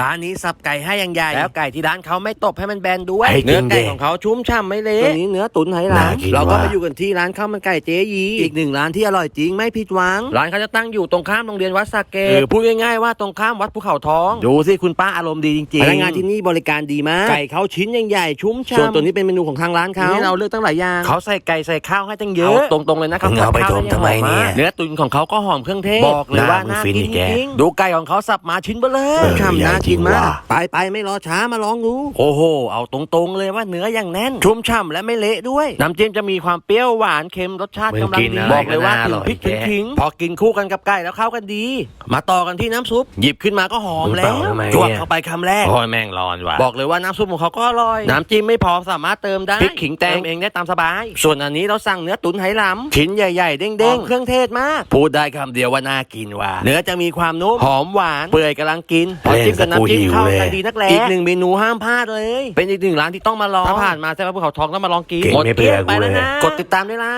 ร้านนี้สับไก่ให้อย่างใหญ่แล้วไก่ที่ร้านเขาไม่ตบให้มันแบนด้วยให้จริเนื้องไก่ดิของเขาชุ่มฉ่ำไม่เละตัตัววนี้เนื้อตุ๋นไหหลาน่ากินเราก็ว่ะมาอยู่กันที่ร้านข้าวมันไก่เจ๊ยีอีกหนึ่งร้านที่อร่อยจริงไม่ผิดหวัง ร้านเขาจะตั้งอยู่ตรงข้ามโรงเรียนวัดสาเกตหรือพูดง่ายๆว่าตรงข้ามวัดภูเขาทอง ดูสิคุณป้าอารมณ์ดีจริงๆพนักงานที่นี่บริการดีมากไก่เขาชิ้นใหญ่ๆชุ่มฉ่ำส่วนตัวนี้เป็นเมนูของทางร้านเขาที่เราเลือกตั้งหลายอย่างเขาใส่ไก่ใส่ข้าวให้ตั้งเยอะตรงๆเลยนะครับมึงเอาไปกับข้วต้มทำไมเนี่ยเนื้อตุ๋นของเขาก็หอมเครื่องเทศบอกเลยว่าหน้ามึงน่าฟินกินอีกจแกริงๆดูไก่ของเขาสับมาชิ้นเบลอเออช่ำน่ากินมากใหญ่จริงว่ะไปไปไม่รอช้ามาลองดู โอ้โห เอาตรงๆเลยว่าเนื้ออย่างแน่น ชุ่มฉ่ำและไม่เละด้วย น้ำจิ้มจะมีความเปรี้ยวหวานเค็มรสชาติมึงกำลังกินดีอะไรบอกเลยว่าก็น่าถึองร่อยพริกถึงแกขิงพอกินคู่กันกับไก่แล้วเข้ากันดี มาต่อกันที่น้ำซุป หยิบขึ้นมาก็หอมมึงแล้เป่าวทำไมจวกเนี่ยเข้าไปคำแรกโอ้ยแม่งร้อนว่ะบอกเลยว่าน้ำซุปของเขาก็อร่อย น้ำจิ้มไม่พอสามารถเติมได้พริกขิงแตงเองได้ตามสบาย ส่วนอันนี้เราสั่งเนื้อตุ๋นไหหลำชิ้นใหญ่ๆเด้งๆเครื่องเทศมาก พูดได้คำเดียวว่าน่ากินว่ะเนื้อจะมีความนุ่มหอมหวานเปื่อยกำลังกินพอจิ้มกับน้ำจิ้มเข้ากันดีนักแลอีกหนึ่งเมนูห้ามพลาดเลย เป็นอีกหนึ่งร้านที่ต้องมาลองถ้าผ่านมาแซ่บภูเขาทองต้องมาลองกินเก่งหมดไม่เกลี้ยงเบื่อกูไปแล้วเลยนะ กดติดตามด้วยล่ะ